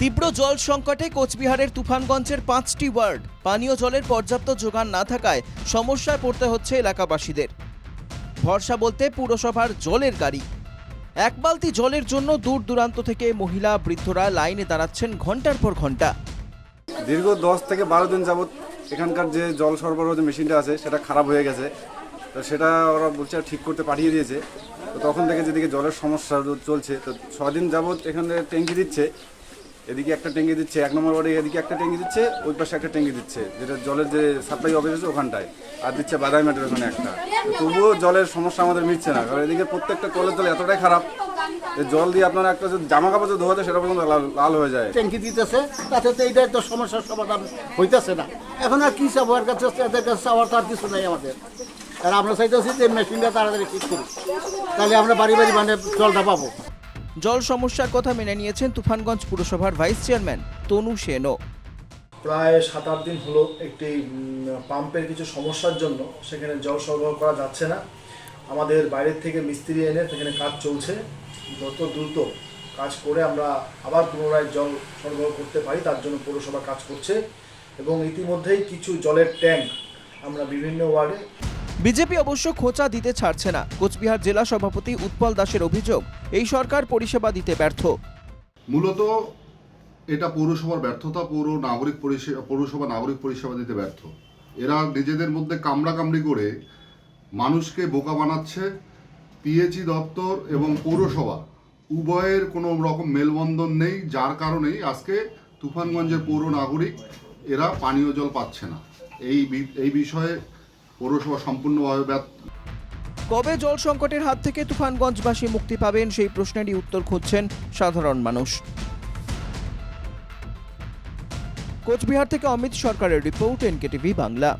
তীব্র জল সংকটে কোচবিহারের তুফানগঞ্জের পাঁচটি ওয়ার্ড। পানীয় জলের পর্যাপ্ত যোগান না থাকায় সমস্যায় পড়তে হচ্ছে এলাকাবাসীদের। ভরসা বলতে পুরসভার জলের গাড়ি। এক বালতি জলের জন্য দূর দূরান্ত থেকে মহিলা বৃদ্ধরা লাইনে দাঁড়াচ্ছেন ঘণ্টার পর ঘণ্টা। দীর্ঘ দশ থেকে বারো দিন যাবৎ এখানকার যে জল সরবরাহ যে মেশিনটা আছে, সেটা খারাপ হয়ে গেছে। তো সেটা ওরা বলছে ঠিক করতে পাঠিয়ে দিয়েছে। তো তখন থেকে যেদিকে জলের সমস্যা চলছে, তো ছদিন যাবৎ এখানে ট্যাঙ্কি দিচ্ছে। এদিকে একটা ট্যাঙ্কি দিচ্ছে, এক নম্বর ওয়ার্ডে এদিকে একটা ট্যাঙ্কি দিচ্ছে, ওই পাশে একটা ট্যাঙ্কি দিচ্ছে, যেটা জলের যে সাপ্লাই অফিস আছে ওখানটায়, আর দিচ্ছে বাদাই মাটির ওখানে একটা। তবুও জলের সমস্যা আমাদের মিটছে না, কারণ এদিকে প্রত্যেকটা কলের জল এতটাই খারাপ জল দিয়ে আপনারা একটা জামা কাপড় যে ধোয়াতে সেটা পর্যন্ত লাল হয়ে যায়। ট্যাঙ্কি দিতেছে, তাতে তো এইটাই তো সমস্যার সমাধান হইতেছে না। এখন আর কি চাবো? এর কাছে এদের কাছে চাওয়ার তো আর কিছু নাই আমাদের। আর আমরা চাইতেছি যে মেশিনটা তাড়াতাড়ি ঠিক করি তাহলে আমরা বাড়ি বাড়ি মানে জলটা পাবো। জল সমস্যার কথা মেনে নিয়েছেন তুফানগঞ্জ পুরসভার ভাইস চেয়ারম্যান তনু সেনও। প্রায় সাত, আট দিন হলো একটি পাম্পের কিছু সমস্যার জন্য সেখানে জল সরবরাহ করা যাচ্ছে না। আমাদের বাইরের থেকে মিস্ত্রি এনে সেখানে কাজ চলছে। যত দ্রুত কাজ করে আমরা আবার পুনরায় জল সরবরাহ করতে পারি, তার জন্য পৌরসভা কাজ করছে। এবং ইতিমধ্যেই কিছু জলের ট্যাঙ্ক আমরা বিভিন্ন ওয়ার্ডে বিজেপি অবশ্য খোঁচা দিতে ছাড়ছে না। কোচবিহার জেলা সভাপতি উৎপল দাসের অভিযোগ, এই সরকার পরিষেবা দিতে ব্যর্থ। মূলত এটা পৌরসভার ব্যর্থতা, পৌর নাগরিক পরিষেবা পৌরসভা নাগরিক পরিষেবা দিতে ব্যর্থ। এরা নিজেদের মধ্যে কামড়াকামড়ি করে মানুষকে বোকা বানাচ্ছে। পিএইচই দপ্তর এবং পৌরসভা, উভয়ের কোনো রকম মেলবন্ধন নেই, যার কারণেই আজকে তুফানগঞ্জের পৌর নাগরিক এরা পানীয় জল পাচ্ছে না। এই এই বিষয়ে পৌরসভা সম্পূর্ণভাবে কবে জল সংকটের হাত থেকে তুফানগঞ্জবাসী মুক্তি পাবেন সেই প্রশ্নেরই উত্তর খুঁজছেন সাধারণ মানুষ। কোচবিহার থেকে অমিত সরকারের রিপোর্ট, এনকেটিভি বাংলা।